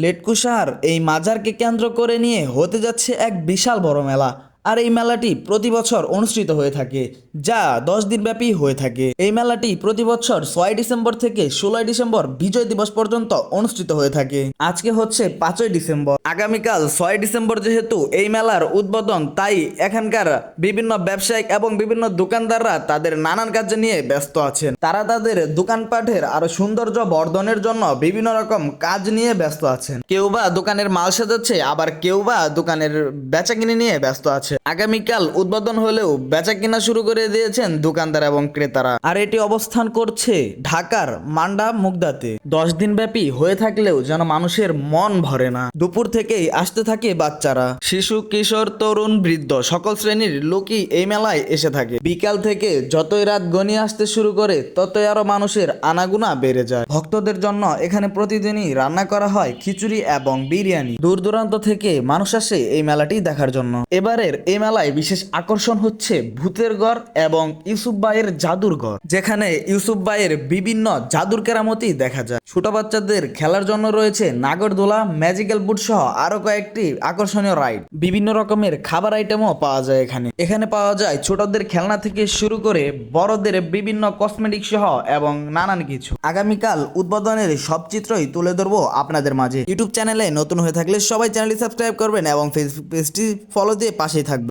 লেটকুশার এই মাজারকে কেন্দ্র করে নিয়ে হতে যাচ্ছে এক বিশাল বড় মেলা। আর এই মেলাটি প্রতি বছর অনুষ্ঠিত হয়ে থাকে, যা দশ দিনব্যাপী হয়ে থাকে। এই মেলাটি প্রতি বছর ছয় ডিসেম্বর থেকে ষোলোই ডিসেম্বর বিজয় দিবস পর্যন্ত অনুষ্ঠিত হয়ে থাকে। আজকে হচ্ছে পাঁচই ডিসেম্বর। আগামীকাল ছয় ডিসেম্বর যেহেতু এই মেলার উদ্বোধন, তাই এখানকার বিভিন্ন ব্যবসায়িক এবং বিভিন্ন দোকানদাররা তাদের নানান কাজে নিয়ে ব্যস্ত আছেন। তারা তাদের দোকানপাটের আরও সৌন্দর্য বর্ধনের জন্য বিভিন্ন রকম কাজ নিয়ে ব্যস্ত আছেন। কেউ বা দোকানের মাল সাজাচ্ছে আবার কেউ বা দোকানের বেচা কিনে নিয়ে ব্যস্ত আছে আগামীকাল উদ্বোধন হলেও বেচা কিনা শুরু করে দিয়েছেন দোকানদার এবং ক্রেতারা। আর এটি অবস্থান করছে ঢাকার মান্ডা মুগদাতে। দশ দিন ব্যাপী হয়ে থাকলেও যেন মানুষের মন ভরে না। দুপুর থেকেই আসতে থাকে বাচ্চারা। শিশু, কিশোর, তরুণ, বৃদ্ধ সকল শ্রেণির লোকই এই মেলায় এসে থাকে। বিকাল থেকে যতই রাত গনিয়ে আসতে শুরু করে, ততই আরও মানুষের আনাগুনা বেড়ে যায়। ভক্তদের জন্য এখানে প্রতিদিনই রান্না করা হয় খিচুড়ি এবং বিরিয়ানি। দূর দূরান্ত থেকে মানুষ আসে এই মেলাটি দেখার জন্য। এবারের এই মেলায় বিশেষ আকর্ষণ হচ্ছে ভূতের ঘর এবং ইউসুফ ভাইয়ের জাদুর ঘর, যেখানে ইউসুফ ভাইয়ের বিভিন্ন জাদুর কেরামতি দেখা যায়। ছোট বাচ্চাদের খেলার জন্য রয়েছে নাগরদোলা, ম্যাজিক্যাল বুট সহ আরও কয়েকটি আকর্ষণীয় রাইড বিভিন্ন রকমের খাবার আইটেমও পাওয়া যায় এখানে। এখানে পাওয়া যায় ছোটদের খেলনা থেকে শুরু করে বড়দের বিভিন্ন কসমেটিক সহ এবং নানান কিছু। আগামীকাল উদ্বোধনের সব চিত্রই তুলে ধরবো আপনাদের মাঝে। ইউটিউব চ্যানেলে নতুন হয়ে থাকলে সবাই চ্যানেলটি সাবস্ক্রাইব করবেন এবং ফেসবুক পেজটি ফলো দিয়ে থাকবেন।